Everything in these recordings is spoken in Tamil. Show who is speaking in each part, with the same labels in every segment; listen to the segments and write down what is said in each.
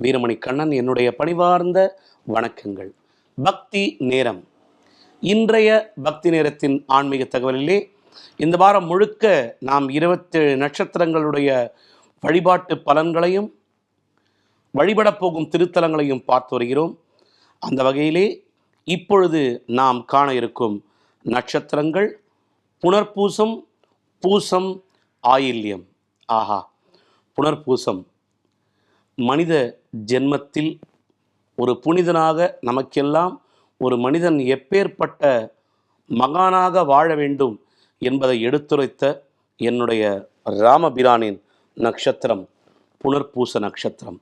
Speaker 1: வீரமணி கண்ணன் என்னுடைய பணிவார்ந்த வணக்கங்கள். பக்தி நேரம். இன்றைய பக்தி நேரத்தின் ஆன்மீக தகவலிலே இந்த வாரம் முழுக்க நாம் இருபத்தேழு நட்சத்திரங்களுடைய வழிபாட்டு பலன்களையும் வழிபடப் போகும் திருத்தலங்களையும் பார்த்து வருகிறோம். அந்த வகையிலே இப்பொழுது நாம் காண இருக்கும் நட்சத்திரங்கள் புனர்பூசம் பூசம் ஆயில்யம். ஆஹா புனர்பூசம். மனித ஜென்மத்தில் ஒரு புனிதனாக நமக்கெல்லாம் ஒரு மனிதன் எப்பேற்பட்ட மகானாக வாழ வேண்டும் என்பதை எடுத்துரைத்த என்னுடைய ராமபிரானின் நட்சத்திரம் புனர்பூச நட்சத்திரம்.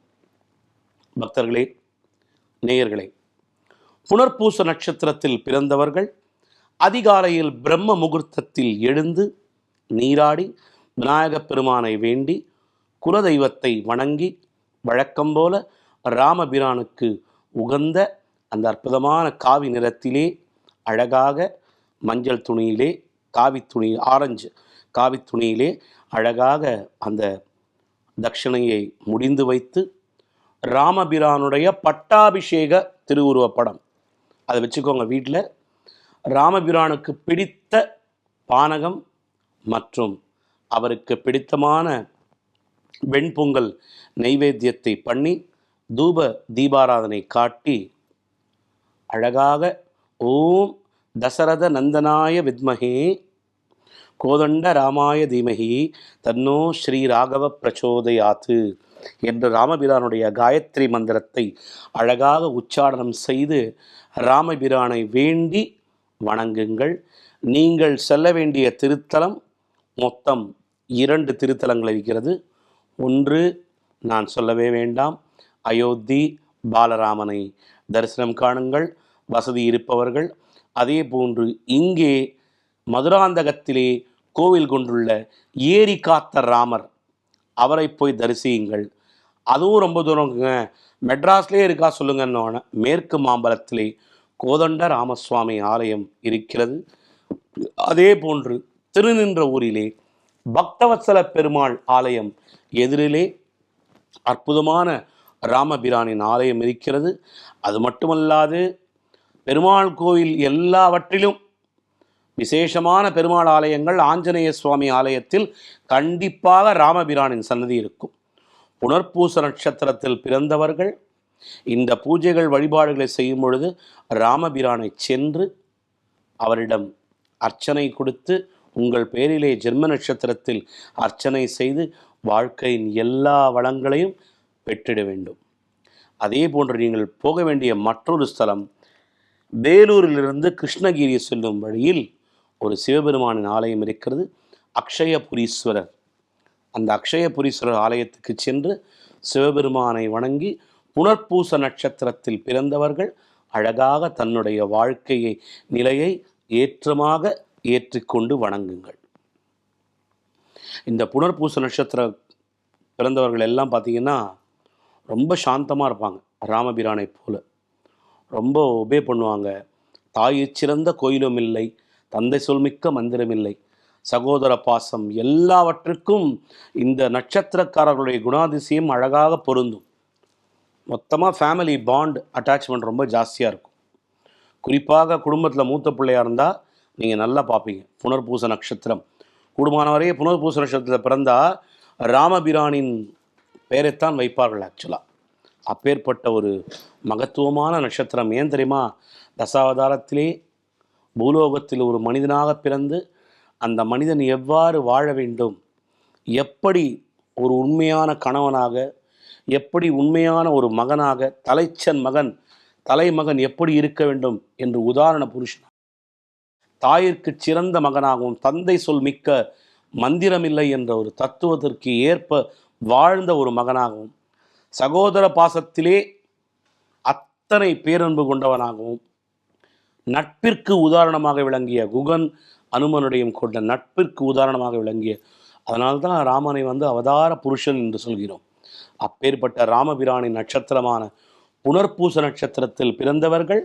Speaker 1: பக்தர்களே நேயர்களே புனர்பூச நட்சத்திரத்தில் பிறந்தவர்கள் அதிகாலையில் பிரம்ம முகூர்த்தத்தில் எழுந்து நீராடி விநாயகப் பெருமானை வேண்டி குலதெய்வத்தை வணங்கி வழக்கம் போல ராமபிரானுக்கு உகந்த அந்த அற்புதமான காவி நிறத்திலே அழகாக மஞ்சள் துணியிலே காவி துணி ஆரஞ்சு காவி துணியிலே அழகாக அந்த தட்சணையை முடிந்து வைத்து ராமபிரானுடைய பட்டாபிஷேக திருவுருவப்படம் அதை வச்சுக்கோங்க வீட்டில் ராமபிரானுக்கு பிடித்த பானகம் மற்றும் அவருக்கு பிடித்தமான வெண்பொங்கல் நைவேத்தியத்தை பண்ணி தூப தீபாராதனை காட்டி அழகாக ஓம் தசரத நந்தனாய வித்மகே கோதண்ட ராமாய தீமகி தன்னோ ஸ்ரீ ராகவ பிரச்சோதயாத்து என்று ராமபிரானுடைய காயத்ரி மந்திரத்தை அழகாக உச்சாரணம் செய்து ராமபிரானை வேண்டி வணங்குங்கள். நீங்கள் செல்ல வேண்டிய திருத்தலம் மொத்தம் இரண்டு திருத்தலங்கள் இருக்கிறது. ஒன்று நான் சொல்லவே வேண்டாம். அயோத்தி பாலராமனை தரிசனம் காணுங்கள் வசதி இருப்பவர்கள். அதே போன்று இங்கே மதுராந்தகத்திலே கோவில் கொண்டுள்ள ஏரி காத்த ராமர் அவரை போய் தரிசியுங்கள். அதுவும் ரொம்ப தூரங்க. மெட்ராஸ்லேயே இருக்கா சொல்லுங்கன்னு மேற்கு மாம்பலத்திலே கோதண்ட ராமசுவாமி ஆலயம் இருக்கிறது. அதே போன்று திருநின்ற ஊரிலே பக்தவத்சல பெருமாள் ஆலயம் எதிரிலே அற்புதமான ராமபிரானின் ஆலயம் இருக்கிறது. அது மட்டுமல்லாது பெருமாள் கோயில் எல்லாவற்றிலும் விசேஷமான பெருமாள் ஆலயங்கள் ஆஞ்சநேய சுவாமி ஆலயத்தில் கண்டிப்பாக ராமபிரானின் சன்னதி இருக்கும். புனர்பூச நட்சத்திரத்தில் பிறந்தவர்கள் இந்த பூஜைகள் வழிபாடுகளை செய்யும் பொழுது ராமபிரானை சென்று அவரிடம் அர்ச்சனை கொடுத்து உங்கள் பேரிலே ஜென்ம நட்சத்திரத்தில் அர்ச்சனை செய்து வாழ்க்கையின் எல்லா வளங்களையும் பெற்றிட வேண்டும். அதே போன்று நீங்கள் போக வேண்டிய மற்றொரு ஸ்தலம் வேலூரிலிருந்து கிருஷ்ணகிரி செல்லும் வழியில் ஒரு சிவபெருமானின் ஆலயம் இருக்கிறது அக்ஷயபுரீஸ்வரர். அந்த அக்ஷயபுரீஸ்வரர் ஆலயத்துக்கு சென்று சிவபெருமானை வணங்கி புனர்பூச நட்சத்திரத்தில் பிறந்தவர்கள் அழகாக தன்னுடைய வாழ்க்கையை நிலையை ஏற்றமாக ஏற்றிக்கொண்டு வணங்குங்கள். இந்த புனர்பூச நட்சத்திர பிறந்தவர்கள் எல்லாம் பார்த்தீங்கன்னா ரொம்ப சாந்தமாக இருப்பாங்க. ராமபிரானை போல். ரொம்ப ஒபே பண்ணுவாங்க. தாயை சிறந்த கோயிலும் இல்லை. தந்தை சொல்மிக்க மந்திரம் இல்லை. சகோதர பாசம் எல்லாவற்றுக்கும் இந்த நட்சத்திரக்காரர்களுடைய குணாதிசயம் அழகாக பொருந்தும். மொத்தமாக ஃபேமிலி பாண்ட் அட்டாச்மெண்ட் ரொம்ப ஜாஸ்தியாக இருக்கும். குறிப்பாக குடும்பத்தில் மூத்த பிள்ளையாக இருந்தால் நீங்கள் நல்லா பார்ப்பீங்க. புனர்பூச நட்சத்திரம். கூடுமானவரையே புனர்பூச நட்சத்திரத்தில் பிறந்தால் ராமபிரானின் பெயரைத்தான் வைப்பார்கள் ஆக்சுவலாக அப்பேற்பட்ட ஒரு மகத்துவமான நட்சத்திரம். ஏன் தெரியுமா? தசாவதாரத்திலே பூலோகத்தில் ஒரு மனிதனாக பிறந்து அந்த மனிதன் எவ்வாறு வாழ வேண்டும்? எப்படி ஒரு உண்மையான கணவனாக எப்படி உண்மையான ஒரு மகனாக தலைச்சன் மகன் தலைமகன் எப்படி இருக்க வேண்டும் என்று உதாரண புருஷன் தாயிற்கு சிறந்த மகனாகவும் தந்தை சொல் மிக்க மந்திரமில்லை என்ற ஒரு தத்துவத்திற்கு ஏற்ப வாழ்ந்த ஒரு மகனாகவும் சகோதர பாசத்திலே அத்தனை பேரன்பு கொண்டவனாகவும் நட்பிற்கு உதாரணமாக விளங்கிய குகன் அனுமனுடையும் கொண்ட நட்பிற்கு உதாரணமாக விளங்கிய அதனால்தான் ராமனை வந்து அவதார புருஷன் என்று சொல்கிறோம். அப்பேற்பட்ட ராமபிரானின் நட்சத்திரமான புனர்பூச நட்சத்திரத்தில் பிறந்தவர்கள்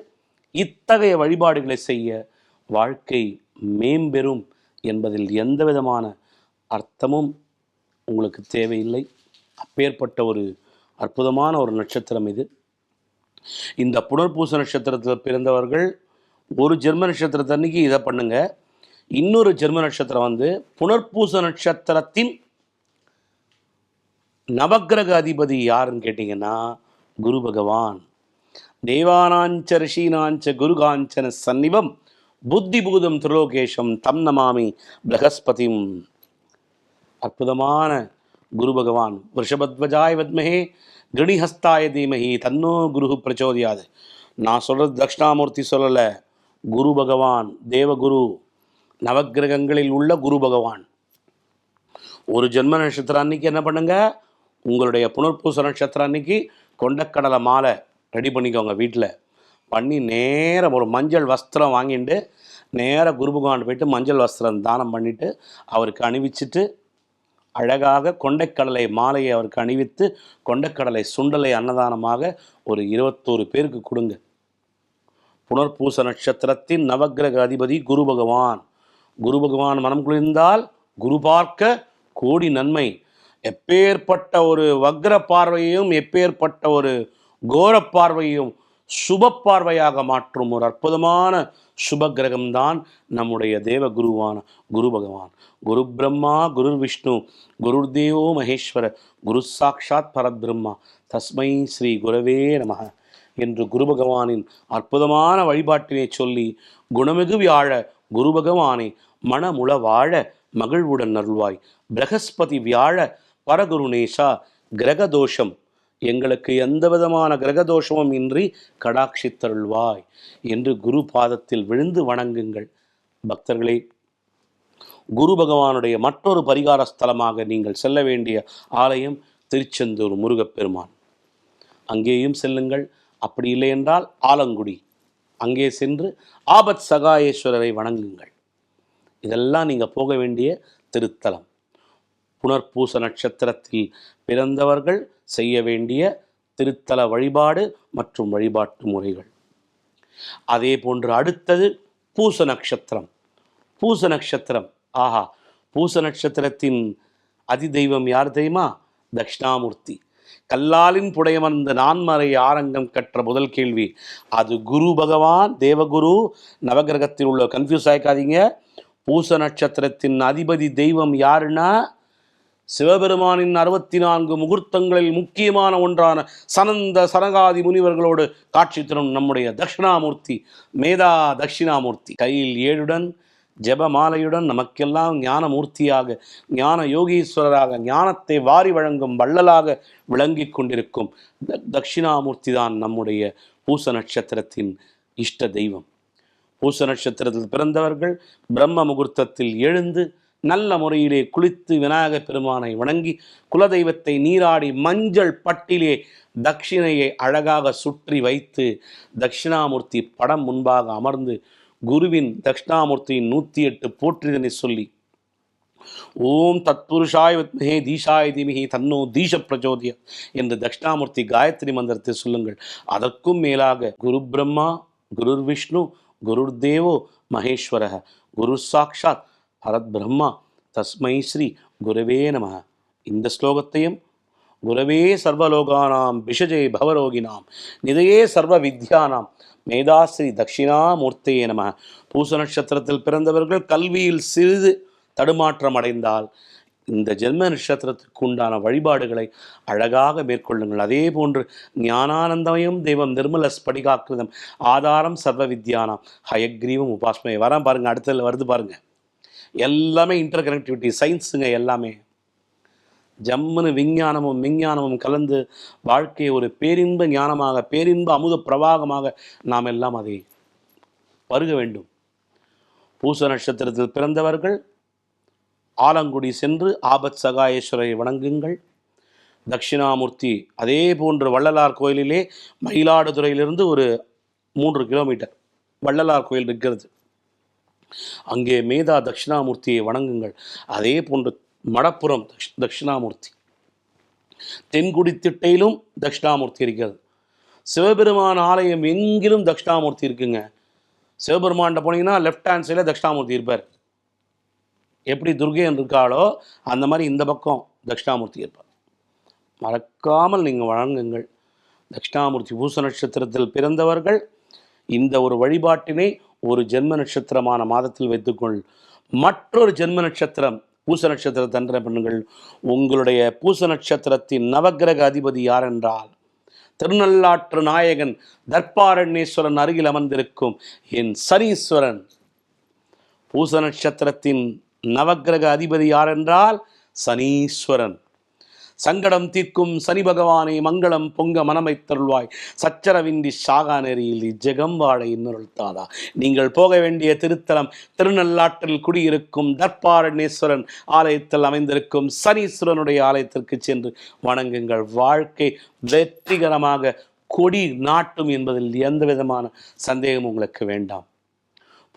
Speaker 1: இத்தகைய வழிபாடுகளை செய்ய வாழ்க்கை மேம்பெறும் என்பதில் எந்த விதமான அர்த்தமும் உங்களுக்கு தேவையில்லை. அப்பேற்பட்ட ஒரு அற்புதமான ஒரு நட்சத்திரம் இது. இந்த புனர்பூச நட்சத்திரத்தில் பிறந்தவர்கள் ஒரு ஜென்ம நட்சத்திரத்தன்னைக்கு இதை பண்ணுங்க. இன்னொரு ஜென்ம நட்சத்திரம் வந்து புனர்பூச நட்சத்திரத்தின் நவக்கிரக அதிபதி யாருன்னு கேட்டிங்கன்னா குரு பகவான். தேவானாஞ்ச ரிஷீனாஞ்ச குருகாஞ்சன சந்நிவம் புத்திபூதம் திரிலோகேஷம் தம் நமாமி பிரகஸ்பதிம். அற்புதமான குரு பகவான். ரிஷபத்வஜாய் வத்மகே கிருணிஹஸ்தாய தீமஹி தன்னோ குரு பிரச்சோதியாது. நான் சொல்கிறது தக்ஷணாமூர்த்தி சொல்லலை. குரு பகவான் தேவகுரு நவக்கிரகங்களில் உள்ள குரு பகவான். ஒரு ஜென்ம நட்சத்திரம் அன்னைக்கு என்ன பண்ணுங்க? உங்களுடைய புனர்பூச நட்சத்திரம் அன்னைக்கு கொண்டக்கடலை மாலை ரெடி பண்ணிக்கோங்க வீட்டில் பண்ணி நேரம் ஒரு மஞ்சள் வஸ்திரம் வாங்கிட்டு நேராக குரு பகவான் போயிட்டு மஞ்சள் வஸ்திரம் தானம் பண்ணிவிட்டு அவருக்கு அணிவிச்சிட்டு அழகாக கொண்டைக்கடலை மாலையை அவருக்கு அணிவித்து கொண்டைக்கடலை சுண்டலை அன்னதானமாக ஒரு இருபத்தோரு பேருக்கு கொடுங்க. புனர்பூச நட்சத்திரத்தின் நவக்கிரக அதிபதி குரு பகவான் குரு பகவான் மனம் குளிர்ந்தால் குரு பார்க்க கோடி நன்மை. எப்பேற்பட்ட ஒரு வக்ர பார்வையையும் எப்பேற்பட்ட ஒரு கோர பார்வையும் சுப பார்வையாக மாற்றும் ஒரு அற்புதமான சுப கிரகம்தான் நம்முடைய தேவ குருவான குரு பகவான். குரு பிரம்மா குரு விஷ்ணு குரு தேவோ மகேஸ்வர குரு சாக்ஷாத் பரபிரம்மா தஸ்மை ஸ்ரீ குரவே நமக என்று குரு பகவானின் அற்புதமான வழிபாட்டினை சொல்லி குணமிகு வியாழ குரு பகவானை மனமுள வாழ மகிழ்வுடன் அருள்வாய். பிரகஸ்பதி வியாழ பரகுருநேஷா கிரகதோஷம் எங்களுக்கு எந்த விதமான கிரகதோஷமும் இன்றி கடாட்சித்தருள்வாய் என்று குரு பாதத்தில் விழுந்து வணங்குங்கள். பக்தர்களே குரு பகவானுடைய மற்றொரு பரிகார ஸ்தலமாக நீங்கள் செல்ல வேண்டிய ஆலயம் திருச்செந்தூர் முருகப்பெருமான். அங்கேயும் செல்லுங்கள். அப்படி இல்லை என்றால் ஆலங்குடி. அங்கே சென்று ஆபத் சகாயேஸ்வரரை வணங்குங்கள். இதெல்லாம் நீங்கள் போக வேண்டிய திருத்தலம். புனர்பூச நட்சத்திரத்தில் பிறந்தவர்கள் செய்ய வேண்டிய திருத்தல வழிபாடு மற்றும் வழிபாட்டு முறைகள். அதே போன்று அடுத்தது பூச நட்சத்திரம். பூச நட்சத்திரம். ஆஹா பூச நட்சத்திரத்தின் அதிதெய்வம் யார் தெரியுமா? தக்ஷணாமூர்த்தி கல்லாலின் புடையமர்ந்த நான்மறை ஆரங்கம் கற்ற முதல் கேள்வி அது குரு பகவான் தேவகுரு நவகிரகத்தில் உள்ள கன்ஃபியூஸ் ஆயிக்காதீங்க. பூச நட்சத்திரத்தின் அதிபதி தெய்வம் யாருன்னா சிவபெருமானின் அறுபத்தி நான்கு முகூர்த்தங்களில் முக்கியமான ஒன்றான சனந்த சனகாதி முனிவர்களோடு காட்சி தரும் நம்முடைய தட்சிணாமூர்த்தி மேதா தட்சிணாமூர்த்தி. கையில் ஏழுடன் ஜெபமாலையுடன் நமக்கெல்லாம் ஞானமூர்த்தியாக ஞான யோகீஸ்வரராக ஞானத்தை வாரி வழங்கும் வள்ளலாக விளங்கிக் கொண்டிருக்கும் த- தட்சிணாமூர்த்தி தான் நம்முடைய பூச நட்சத்திரத்தின் இஷ்ட தெய்வம். பூச நட்சத்திரத்தில் பிறந்தவர்கள் பிரம்ம முகூர்த்தத்தில் எழுந்து நல்ல முறையிலே குளித்து விநாயக பெருமானை வணங்கி குலதெய்வத்தை நீராடி மஞ்சள் பட்டிலே தட்சிணையை அழகாக சுற்றி வைத்து தட்சிணாமூர்த்தி படம் முன்பாக அமர்ந்து குருவின் தட்சிணாமூர்த்தியின் நூற்றி எட்டு போற்றிதனை சொல்லி ஓம் தத்புருஷாய் வித்மஹே தீஷாய் தீமிஹி தன்னோ தீஷ பிரச்சோதிய என்று தட்சிணாமூர்த்தி காயத்ரி மந்திரத்தை சொல்லுங்கள். அதற்கும் மேலாக குரு பிரம்மா குருர் விஷ்ணு குருர் தேவோ மகேஸ்வர குரு சாக்ஷாத் பரத் பிரம்மா தஸ்மை ஸ்ரீ குருவே நம இந்த ஸ்லோகத்தையும் குரவே சர்வலோகானாம் விஷஜே பவரோகினாம் நிதையே சர்வ வித்யானாம் மேதாஸ்ரீ தட்சிணாமூர்த்தியே நம பூச நட்சத்திரத்தில் பிறந்தவர்கள் கல்வியில் சிறிது தடுமாற்றம் அடைந்தால் இந்த ஜென்ம நட்சத்திரத்துக்கு உண்டான வழிபாடுகளை அழகாக மேற்கொள்ளுங்கள். அதே போன்று ஞானானந்தமயம் தெய்வம் நிர்மல ஸ்படிகாக்கிருதம் ஆதாரம் சர்வ வித்யானாம் ஹயக்ரீவம் உபாஸ்மயம் வரேன் பாருங்கள் அடுத்ததில் வருது பாருங்கள் எல்லாமே இன்டர் கனெக்டிவிட்டி சயின்ஸுங்க எல்லாமே. ஜம்முன்னு விஞ்ஞானமும் விஞ்ஞானமும் கலந்து வாழ்க்கையை ஒரு பேரின்ப ஞானமாக பேரின்ப அமுத பிரவாகமாக நாம் எல்லாம் அதை பருக வேண்டும். பூச நட்சத்திரத்தில் பிறந்தவர்கள் ஆலங்குடி சென்று ஆபத் சகாயேஸ்வரரை வணங்குங்கள். தட்சிணாமூர்த்தி அதே போன்று வள்ளலார் கோயிலிலே மயிலாடுதுறையிலிருந்து ஒரு மூன்று கிலோமீட்டர் வள்ளலார் கோயில் இருக்கிறது அங்கே மேதா தட்சிணாமூர்த்தியை வணங்குங்கள். அதே போன்று மடப்புறம் தக்ஷ்- தட்சிணாமூர்த்தி. தென்குடி திட்டையிலும் தட்சிணாமூர்த்தி இருக்கிறது. சிவபெருமான் ஆலயம் எங்கிலும் தட்சிணாமூர்த்தி இருக்குங்க. சிவபெருமான்கிட்ட போனீங்கன்னா லெஃப்ட் ஹேண்ட் சைடில் தட்சிணாமூர்த்தி இருப்பார். எப்படி துர்கையன் இருக்காளோ அந்த மாதிரி இந்த பக்கம் தட்சிணாமூர்த்தி இருப்பார். மறக்காமல் நீங்கள் வழங்குங்கள் தட்சிணாமூர்த்தி பூச நட்சத்திரத்தில் பிறந்தவர்கள் இந்த ஒரு வழிபாட்டினை ஒரு ஜென்ம நட்சத்திரமான மாதத்தில் வைத்துக்கொள். மற்றொரு ஜென்ம நட்சத்திரம் பூச நட்சத்திர தண்டனை பெண்கள் உங்களுடைய பூச நட்சத்திரத்தின் நவக்கிரக அதிபதி யார் என்றால் திருநள்ளாற்று நாயகன் தர்பாரண்யேஸ்வரன் அருகில் அமர்ந்திருக்கும் என் சனீஸ்வரன். பூச நட்சத்திரத்தின் நவக்கிரக அதிபதி யார் என்றால் சனீஸ்வரன். சங்கடம் தீர்க்கும் சனி பகவானை மங்களம் பொங்க மனமை தருள்வாய் சச்சரவின்றி சாகா நெறியில் இஜெகம் வாழ இன்னொருத்தாதா நீங்கள் போக வேண்டிய திருத்தலம் திருநள்ளாற்றில் குடியிருக்கும் தர்பாரணேஸ்வரன் ஆலயத்தில் அமைந்திருக்கும் சனீஸ்வரனுடைய ஆலயத்திற்கு சென்று வணங்குங்கள். வாழ்க்கை வெற்றிகரமாக கொடி நாட்டும் என்பதில் எந்த விதமான சந்தேகம் உங்களுக்கு வேண்டாம்.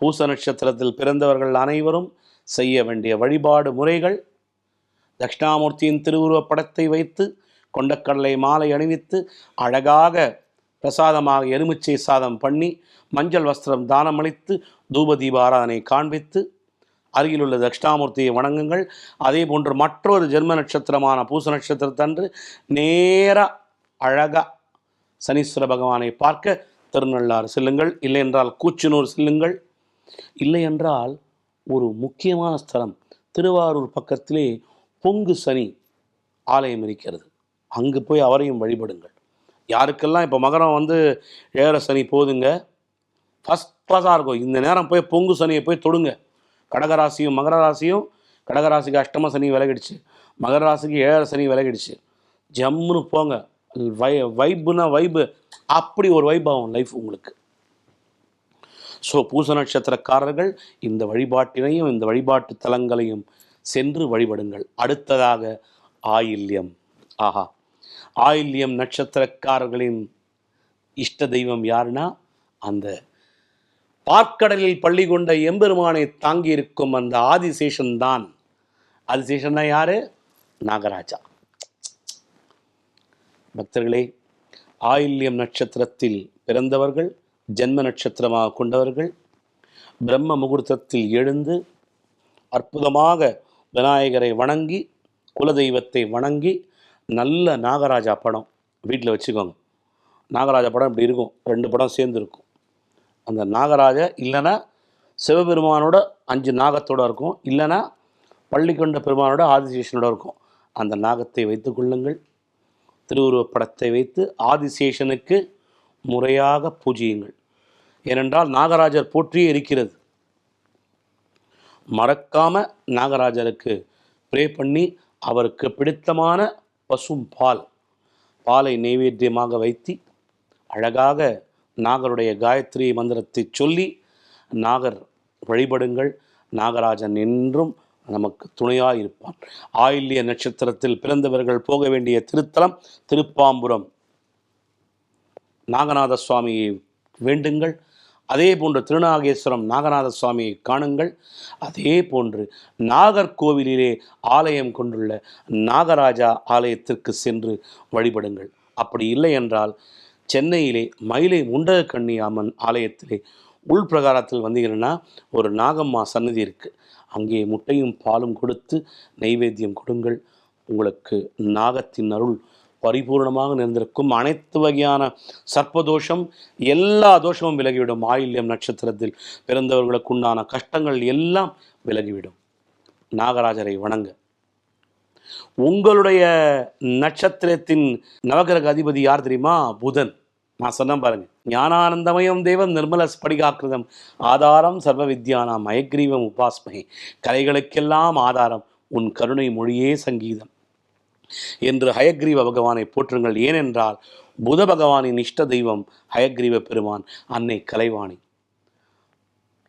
Speaker 1: பூச நட்சத்திரத்தில் பிறந்தவர்கள் அனைவரும் செய்ய வேண்டிய வழிபாடு முறைகள் தட்சிணாமூர்த்தியின் திருவுருவப் படத்தை வைத்து கொண்டக்கடலை மாலை அணிவித்து அழகாக பிரசாதமாக எலுமிச்சை சாதம் பண்ணி மஞ்சள் வஸ்திரம் தானமளித்து தூப தீப ஆராதனை காண்பித்து அருகிலுள்ள தட்சிணாமூர்த்தியை வணங்குங்கள். அதே போன்று மற்றொரு ஜென்ம நட்சத்திரமான பூச நட்சத்திரத்தன்று நேராக அழகா சனீஸ்வர பகவானை பார்க்க திருநள்ளாறு செல்லுங்கள். இல்லை என்றால் கூச்சனூர் செல்லுங்கள். இல்லை என்றால் ஒரு முக்கியமான ஸ்தலம் திருவாரூர் பக்கத்திலே பொங்கு சனி ஆலயம் இருக்கிறது. அங்கு போய் அவரையும் வழிபடுங்கள். யாருக்கெல்லாம் இப்போ மகரம் வந்து ஏழரை சனி போதுங்க ஃபஸ்ட் கிளாஸாக இருக்கும். இந்த நேரம் போய் பொங்கு சனியை போய் தொடுங்க. கடகராசியும் மகர ராசியும் கடகராசிக்கு அஷ்டம சனி விலகிடுச்சு. மகர ராசிக்கு ஏழரை சனி விலகிடுச்சு. ஜம்முன்னு போங்க. வை வைப்புனா வைப்பு. அப்படி ஒரு வைப் ஆகும் லைஃப் உங்களுக்கு. ஸோ பூச நட்சத்திரக்காரர்கள் இந்த வழிபாட்டினையும் இந்த வழிபாட்டு தலங்களையும் சென்று வழிபடுங்கள். அடுத்ததாக ஆயில்யம். ஆஹா. ஆயில்யம் நட்சத்திரக்காரர்களின் இஷ்ட தெய்வம் யாருன்னா அந்த பார்க்கடலில் பள்ளி கொண்ட எம்பெருமானை தாங்கி இருக்கும் அந்த ஆதிசேஷன் தான் ஆதிசேஷன் தான் யாரு? நாகராஜா. பக்தர்களே ஆயில்யம் நட்சத்திரத்தில் பிறந்தவர்கள் ஜென்ம நட்சத்திரமாக கொண்டவர்கள் பிரம்ம முகூர்த்தத்தில் எழுந்து அற்புதமாக விநாயகரை வணங்கி குலதெய்வத்தை வணங்கி நல்ல நாகராஜா படம் வீட்டில் வச்சுக்கோங்க. நாகராஜா படம் இப்படி இருக்கும். ரெண்டு படம் சேர்ந்து இருக்கும். அந்த நாகராஜா இல்லைன்னா சிவபெருமானோட அஞ்சு நாகத்தோட இருக்கும். இல்லைன்னா பள்ளிக்கொண்ட பெருமானோட ஆதிசேஷனோட இருக்கும். அந்த நாகத்தை வைத்துக் கொள்ளுங்கள். திருவுருவப் படத்தை வைத்து ஆதிசேஷனுக்கு முறையாக பூஜியுங்கள். ஏனென்றால் நாகராஜர் போற்றியே இருக்கிறது. மறக்காமல் நாகராஜருக்கு ப்ரே பண்ணி அவருக்கு பிடித்தமான பசும் பால் பாலை நைவேத்தியமாக வைத்து அழகாக நாகருடைய காயத்ரி மந்திரத்தை சொல்லி நாகர் வழிபடுங்கள். நாகராஜன் என்றும் நமக்கு துணையாக இருப்பான். ஆயில்ய நட்சத்திரத்தில் பிறந்தவர்கள் போக வேண்டிய திருத்தலம் திருப்பாம்புரம். நாகநாத சுவாமியை வேண்டுங்கள். அதே போன்று திருநாகேஸ்வரம் நாகநாத சுவாமியை காணுங்கள். அதே போன்று நாகர்கோவிலிலே ஆலயம் கொண்டுள்ள நாகராஜா ஆலயத்திற்கு சென்று வழிபடுங்கள். அப்படி இல்லை என்றால் சென்னையிலே மயிலை முண்டகக்கண்ணி அம்மன் ஆலயத்திலே உள்பிரகாரத்தில் வந்தீங்கன்னா ஒரு நாகம்மா சன்னதி இருக்குது அங்கே முட்டையும் பாலும் கொடுத்து நைவேத்தியம் கொடுங்கள். உங்களுக்கு நாகத்தின் அருள் பரிபூர்ணமாக நிறைந்திருக்கும். அனைத்து வகையான சர்ப்பதோஷம் எல்லா தோஷமும் விலகிவிடும். ஆயில்யம் நட்சத்திரத்தில் பிறந்தவர்களுக்கு உண்டான கஷ்டங்கள் எல்லாம் விலகிவிடும். நாகராஜரை வணங்க. உங்களுடைய நட்சத்திரத்தின் நவகிரக அதிபதி யார் தெரியுமா? புதன். நான் சொன்னேன் பாருங்க. ஞானானந்தமயம் தெய்வம் நிர்மல ஸ்படிகாக்கிருதம் ஆதாரம் சர்வ வித்யானாம் மயக்ரீவம் உபாஸ்மகே. கலைகளுக்கெல்லாம் ஆதாரம். உன் கருணை மொழியே சங்கீதம். என்று ஹயக்ரீவ பகவானை போற்றுங்கள். ஏனென்றால் புத பகவானின் இஷ்ட தெய்வம் ஹயக்ரீவ பெருமான் அன்னை கலைவாணி.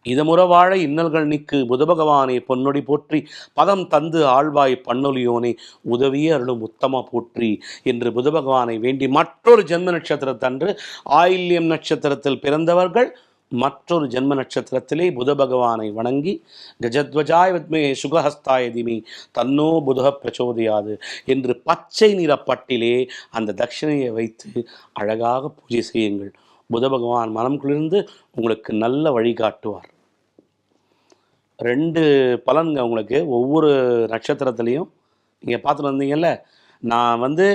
Speaker 1: இதமுற வாழ இன்னல்கள் நிக்கு புத பகவானை பொன்னொடி போற்றி பதம் தந்து ஆழ்வாய் பன்னொலியோனே உதவியே அருளும் உத்தம போற்றி என்று புத பகவானை வேண்டி மற்றொரு ஜென்ம நட்சத்திரத்தன்று ஆயில்யம் நட்சத்திரத்தில் பிறந்தவர்கள் மற்றொரு ஜென்ம நட்சத்திரத்திலே புத பகவானை வணங்கி கஜத்வஜாய் வித்மே சுகஹஸ்தாய திமி தன்னோ புத பிரச்சோதயாது என்று பச்சை நிறப்பட்டிலே அந்த தட்சிணையை வைத்து அழகாக பூஜை செய்யுங்கள். புத பகவான் மனம் குளிர்ந்து உங்களுக்கு நல்ல வழிகாட்டுவார் ரெண்டு பலன்கள் உங்களுக்கு ஒவ்வொரு நட்சத்திரத்துலேயும். நீங்கள் பார்த்துட்டு வந்தீங்கல்ல நான் வந்து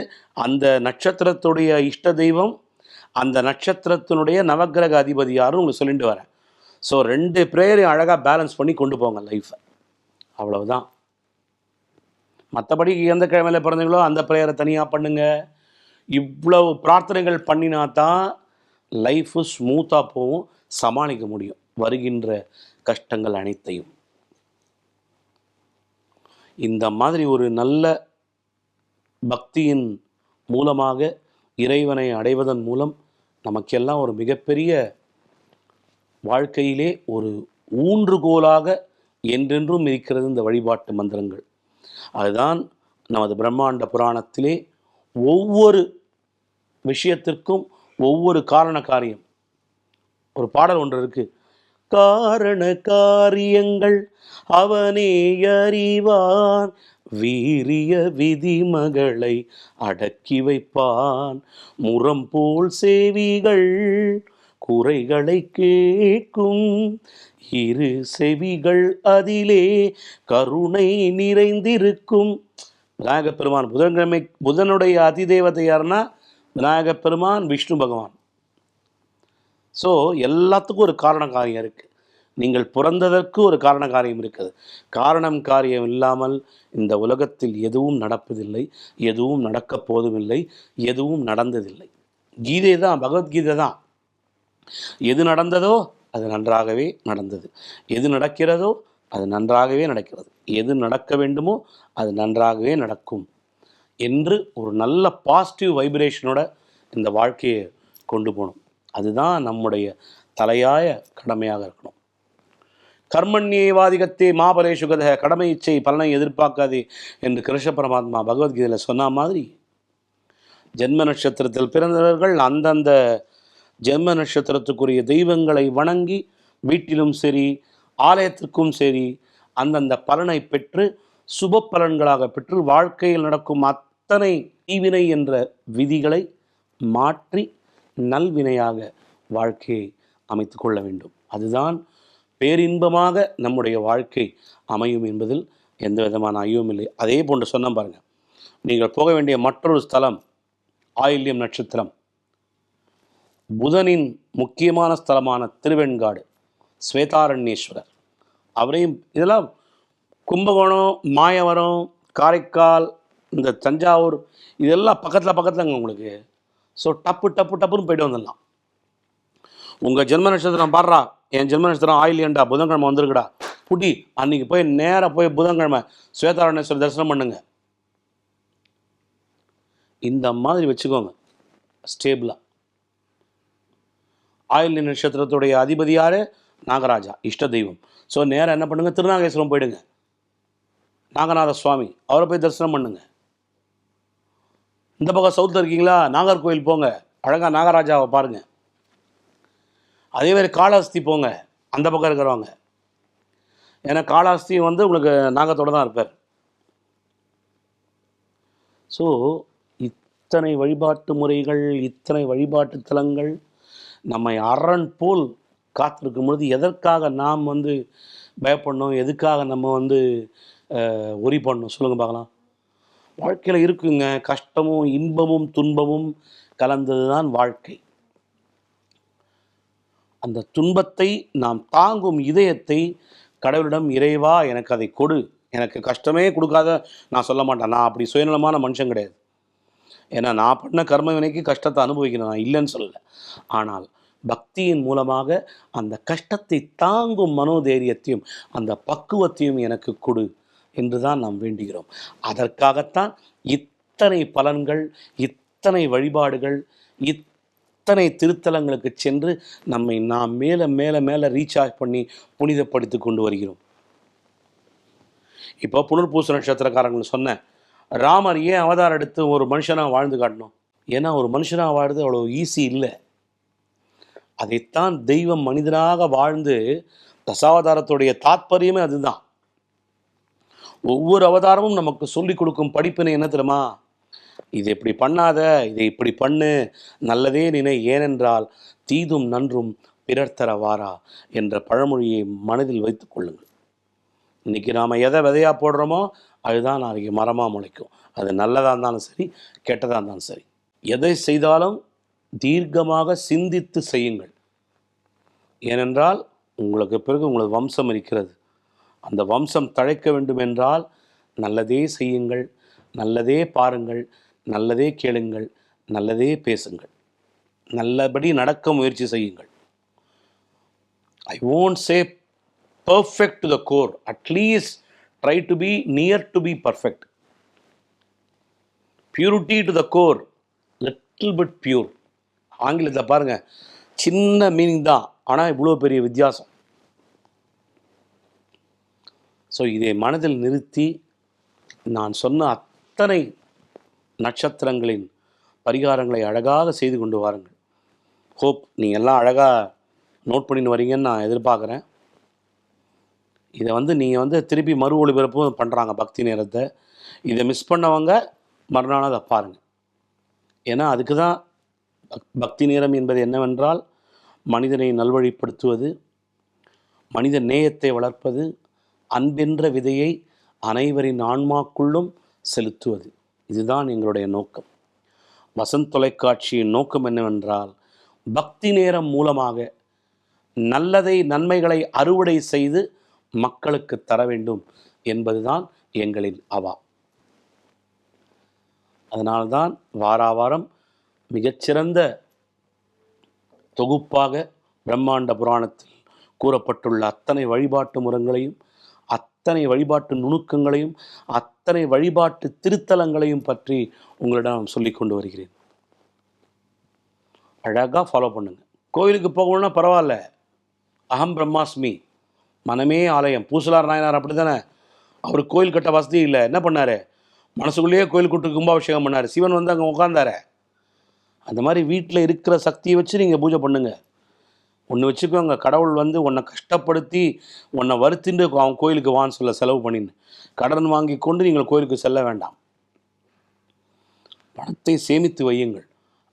Speaker 1: அந்த நட்சத்திரத்துடைய இஷ்ட தெய்வம் அந்த நட்சத்திரத்தினுடைய நவக்கிரக அதிபதி யாரும் உங்களுக்கு சொல்லிட்டு வரேன். ஸோ ரெண்டு ப்ரேயரையும் அழகாக பேலன்ஸ் பண்ணி கொண்டு போங்க லைஃப்பை அவ்வளவுதான். மற்றபடி எந்த கிழமையில் பிறந்தீங்களோ அந்த ப்ரேயரை தனியாக பண்ணுங்க. இவ்வளவு பிரார்த்தனைகள் பண்ணினா தான் லைஃபு ஸ்மூத்தாக போகும் சமாளிக்க முடியும். வருகின்ற கஷ்டங்கள் அனைத்தையும். இந்த மாதிரி ஒரு நல்ல பக்தியின் மூலமாக இறைவனை அடைவதன் மூலம் நமக்கெல்லாம் ஒரு மிகப்பெரிய வாழ்க்கையிலே ஒரு ஊன்றுகோலாக என்றென்றும் இருக்கிறது இந்த வழிபாட்டு மந்திரங்கள். அதுதான் நமது பிரம்மாண்ட புராணத்திலே ஒவ்வொரு விஷயத்திற்கும் ஒவ்வொரு காரண காரியம். ஒரு பாடல் ஒன்று இருக்கு. காரண காரியங்கள் அவனே அறிவான் வீரிய விதிமகளை அடக்கி வைப்பான். முரம் போல் சேவிகள் குறைகளை கேட்கும். இரு செவிகள் அதிலே கருணை நிறைந்திருக்கும். விநாயகப் பெருமான் புதன்கிழமை புதனுடைய அதிதேவதை யாருன்னா? விநாயகப் பெருமான் விஷ்ணு பகவான். ஸோ எல்லாத்துக்கும் ஒரு காரண காரியம் இருக்குது நீங்கள் பிறந்ததற்கு ஒரு காரண காரியம் இருக்குது. காரணம் காரியம் இல்லாமல் இந்த உலகத்தில் எதுவும் நடப்பதில்லை எதுவும் நடக்கப் போதுமில்லை எதுவும் நடந்ததில்லை. கீதை தான் பகவத்கீதை தான். எது நடந்ததோ அது நன்றாகவே நடந்தது. எது நடக்கிறதோ அது நன்றாகவே நடக்கிறது. எது நடக்க வேண்டுமோ அது நன்றாகவே நடக்கும் என்று ஒரு நல்ல பாசிட்டிவ் வைப்ரேஷனோட இந்த வாழ்க்கையை கொண்டு போகணும். அதுதான் நம்முடைய தலையாய கடமையாக இருக்கணும். கர்மண்யேவாதிகத்தே மாபரேஷு கதக கடமை இச்சை பலனை எதிர்பார்க்காதே என்று கிருஷ்ண பரமாத்மா பகவத்கீதையில் சொன்ன மாதிரி ஜென்ம நட்சத்திரத்தில் பிறந்தவர்கள் அந்தந்த ஜென்ம நட்சத்திரத்துக்குரிய தெய்வங்களை வணங்கி வீட்டிலும் சரி ஆலயத்திற்கும் சரி அந்தந்த பலனை பெற்று சுப பலன்களாக பெற்று வாழ்க்கையில் நடக்கும் அத்தனை தீவினை என்ற விதிகளை மாற்றி நல்வினையாக வாழ்க்கையை அமைத்து கொள்ள வேண்டும். அதுதான் பேரின்பமாக நம்முடைய வாழ்க்கை அமையும் என்பதில் எந்த விதமான ஐயமும் இல்லை. அதே போன்று சொன்ன பாருங்கள் நீங்கள் போக வேண்டிய மற்றொரு ஸ்தலம் ஆயில்யம் நட்சத்திரம். புதனின் முக்கியமான ஸ்தலமான திருவெண்காடு ஸ்வேதாரண்யேஸ்வரர். அவரையும் இதெல்லாம் கும்பகோணம் மாயவரம் காரைக்கால் இந்த தஞ்சாவூர் இதெல்லாம் பக்கத்தில் பக்கத்துலங்க உங்களுக்கு. ஸோ டப்பு டப்பு டப்புன்னு போயிட்டு வந்துடலாம். உங்கள் ஜென்ம நட்சத்திரம் பாடுறா என் ஜென்ம நட்சத்திரம் ஆயிலியன்டா புதன்கிழமை வந்திருக்குடா. புட்டி அன்னைக்கு போய் நேராக போய் புதன்கிழமை சுவேதாரணேஸ்வரர் தரிசனம் பண்ணுங்க. இந்த மாதிரி வச்சுக்கோங்க. ஸ்டேபிளாக ஆயில் நட்சத்திரத்துடைய அதிபதி யார்? நாகராஜா இஷ்ட தெய்வம். ஸோ நேராக என்ன பண்ணுங்கள் திருநாகேஸ்வரம் போயிடுங்க. நாகநாத சுவாமி அவரை போய் தரிசனம் பண்ணுங்க. இந்த பக்கம் சவுத்தில் இருக்கீங்களா? நாகர்கோவில் போங்க. அழகாக நாகராஜாவை பாருங்கள் அதே மாதிரி காளாஸ்தி போங்க. அந்த பக்கம் இருக்கிறவங்க. ஏன்னா காளாஸ்தி வந்து உங்களுக்கு நாகத்தோடு தான் இருப்பார். ஸோ இத்தனை வழிபாட்டு முறைகள் இத்தனை வழிபாட்டு தலங்கள் நம்மை அரண் போல் காத்திருக்கும் பொழுது எதற்காக நாம் வந்து பயப்படணும்? எதுக்காக நம்ம வந்து உரி ஒரி பண்ணணும்? சொல்லுங்கள் பார்க்கலாம். வாழ்க்கையில் இருக்குங்க. கஷ்டமும் இன்பமும் துன்பமும் கலந்தது தான் வாழ்க்கை. அந்த துன்பத்தை நாம் தாங்கும் இதயத்தை கடவுளிடம் இறைவா எனக்கு அதை கொடு. எனக்கு கஷ்டமே கொடுக்காத நான் சொல்ல மாட்டேன். நான் அப்படி சுயநலமான மனுஷன் கிடையாது. ஏன்னா நான் பண்ண கர்ம வினைக்கு கஷ்டத்தை அனுபவிக்கணும். நான் இல்லைன்னு சொல்லலை. ஆனால் பக்தியின் மூலமாக அந்த கஷ்டத்தை தாங்கும் மனோதைரியத்தையும் அந்த பக்குவத்தையும் எனக்கு கொடு என்று தான் நாம் வேண்டுகிறோம். அதற்காகத்தான் இத்தனை பலன்கள் இத்தனை வழிபாடுகள் இத் அத்தனை திருத்தலங்களுக்கு சென்று நம்மை நாம் மேலே மேலே மேலே ரீசார்ஜ் பண்ணி புனிதப்படுத்தி கொண்டு வருகிறோம். இப்போ புனர்பூச நட்சத்திரக்காரங்கள் சொன்னேன் ராமர் ஏன் அவதாரம் எடுத்து ஒரு மனுஷனாக வாழ்ந்து காட்டணும்? ஏன்னா ஒரு மனுஷனாக வாழ்றது அவ்வளோ ஈஸி இல்லை. அதைத்தான் தெய்வம் மனிதனாக வாழ்ந்து தசாவதாரத்துடைய தாத்பரியமே அதுதான். ஒவ்வொரு அவதாரமும் நமக்கு சொல்லிக் கொடுக்கும் படிப்பினை என்ன தெரியுமா? இது இப்படி பண்ணாத இதை இப்படி பண்ணு. நல்லதே நினை ஏனென்றால் தீதும் நன்றும் பிறர் தர வாரா என்ற பழமொழியை மனதில் வைத்துக் கொள்ளுங்கள். இன்னைக்கு நாம் எதை விதையாக போடுறோமோ அதுதான் நாளைக்கு மரமாக முளைக்கும். அது நல்லதாக இருந்தாலும் சரி கெட்டதாக இருந்தாலும் சரி. எதை செய்தாலும் தீர்க்கமாக சிந்தித்து செய்யுங்கள். ஏனென்றால் உங்களுக்கு பிறகு உங்களது வம்சம் இருக்கிறது. அந்த வம்சம் தழைக்க வேண்டும் என்றால் நல்லதே செய்யுங்கள் நல்லதே பாருங்கள். நல்லதே கேளுங்கள் நல்லதே பேசுங்கள். நல்லபடி நடக்க முயற்சி செய்யுங்கள். I won't say perfect to the core at least try to be near to be perfect purity to the core little bit pure ஆங்கிலத்தில் பாருங்கள் சின்ன மீனிங் தான் ஆனால் இவ்வளோ பெரிய வித்தியாசம். ஸோ இதை மனதில் நிறுத்தி நான் சொன்ன அத்தனை நட்சத்திரங்களின் பரிகாரங்களை அழகாக செய்து கொண்டு வாருங்கள். ஹோப் நீங்கள் எல்லாம் அழகாக நோட் பண்ணின்னு வரீங்கன்னு நான் எதிர்பார்க்குறேன். இதை வந்து நீங்கள் வந்து திருப்பி மறு ஒளிபரப்பும் பண்ணுறாங்க பக்தி நேரத்தை. இதை மிஸ் பண்ணவங்க மறுநாள் அதை பாருங்கள் ஏன்னா அதுக்கு தான் பக்- பக்தி நேரம் என்பது என்னவென்றால் மனிதனை நல்வழிப்படுத்துவது மனித நேயத்தை வளர்ப்பது அன்பென்ற விதையை அனைவரின் ஆன்மாக்குள்ளும் செலுத்துவது. இதுதான் எங்களுடைய நோக்கம். வசந்த் தொலைக்காட்சியின் நோக்கம் என்னவென்றால் பக்தி நேரம் மூலமாக நல்லதை நன்மைகளை அறுவடை செய்து மக்களுக்கு தர வேண்டும் என்பதுதான் எங்களின் அவா. அதனால்தான் வாராவாரம் மிகச்சிறந்த தொகுப்பாக பிரம்மாண்ட புராணத்தில் கூறப்பட்டுள்ள அத்தனை வழிபாட்டு முறைகளையும் அத்தனை வழிபாட்டு நுணுக்கங்களையும் அத்தனை வழிபாட்டு திருத்தலங்களையும் பற்றி உங்களிடம் சொல்லிக் கொண்டு வருகிறேன். அழகாக ஃபாலோ பண்ணுங்க. கோயிலுக்கு போகணும்னா பரவாயில்ல. அகம் பிரம்மாஸ்மி. மனமே ஆலயம். பூசலார் நாயனார் அப்படி தானே அவர் கோயில் கட்ட வசதி இல்லை. என்ன பண்ணார்? மனசுக்குள்ளேயே கோயில் கூட்டு கும்பாபிஷேகம் பண்ணார். சிவன் வந்து அங்கே உட்காந்தார அந்த மாதிரி வீட்டில் இருக்கிற சக்தியை வச்சு நீங்கள் பூஜை பண்ணுங்கள் ஒன்று வச்சுக்கோங்க. கடவுள் வந்து உன்னை கஷ்டப்படுத்தி உன்னை வருத்திண்டு அவன் கோயிலுக்கு வான்னு சொல்ல செலவு பண்ணின்னு. கடன் வாங்கி கொண்டு நீங்கள் கோயிலுக்கு செல்ல வேண்டாம். பணத்தை சேமித்து வையுங்கள்.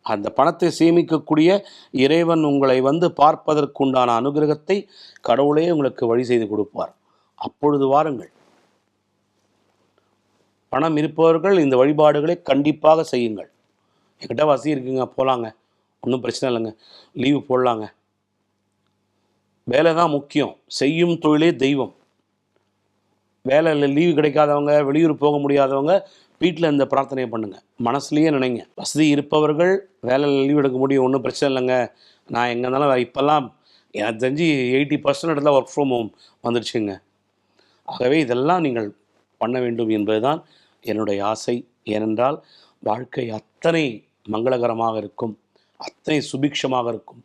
Speaker 1: அந்த பணத்தை சேமிக்கக்கூடிய இறைவன் உங்களை வந்து பார்ப்பதற்குண்டான அனுகிரகத்தை கடவுளே உங்களுக்கு வழி செய்து கொடுப்பார். அப்பொழுது வாருங்கள். பணம் இருப்பவர்கள் இந்த வழிபாடுகளை கண்டிப்பாக செய்யுங்கள். என்கிட்ட வசதி இருக்குங்க போகலாங்க ஒன்றும் பிரச்சனை இல்லைங்க. லீவு போடலாங்க. வேலை தான் முக்கியம். செய்யும் தொழிலே தெய்வம். வேலையில் லீவு கிடைக்காதவங்க வெளியூர் போக முடியாதவங்க வீட்டில் இந்த பிரார்த்தனையை பண்ணுங்கள் மனசுலேயே நினைங்க. வசதி இருப்பவர்கள் வேலையில் லீவ் எடுக்க முடியும். ஒன்றும் பிரச்சனை இல்லைங்க. நான் எங்கே இருந்தாலும் இப்போல்லாம் எனக்கு தெரிஞ்சு எயிட்டி பர்சன்ட் இடத்துல ஒர்க் ஃப்ரம் ஹோம் வந்துடுச்சுங்க ஆகவே இதெல்லாம் நீங்கள் பண்ண வேண்டும் என்பதுதான் என்னுடைய ஆசை. ஏனென்றால் வாழ்க்கை அத்தனை மங்களகரமாக இருக்கும். அத்தனை சுபிக்ஷமாக இருக்கும்.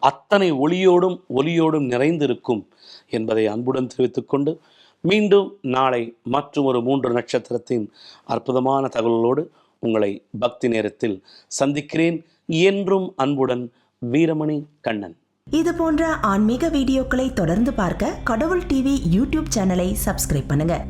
Speaker 1: அத்தனை ஒளியோடும் ஒலியோடும் நிறைந்திருக்கும் என்பதை அன்புடன் தெரிவித்துக்கொண்டு மீண்டும் நாளை மற்றும் ஒரு மூன்று நட்சத்திரத்தின் அற்புதமான தகவலோடு உங்களை பக்தி நேரத்தில் சந்திக்கிறேன். என்றும் அன்புடன் வீரமணி கண்ணன்.
Speaker 2: இது போன்ற ஆன்மீக வீடியோக்களை தொடர்ந்து பார்க்க கடவுள் டிவி யூடியூப் சேனலை சப்ஸ்கிரைப் பண்ணுங்க.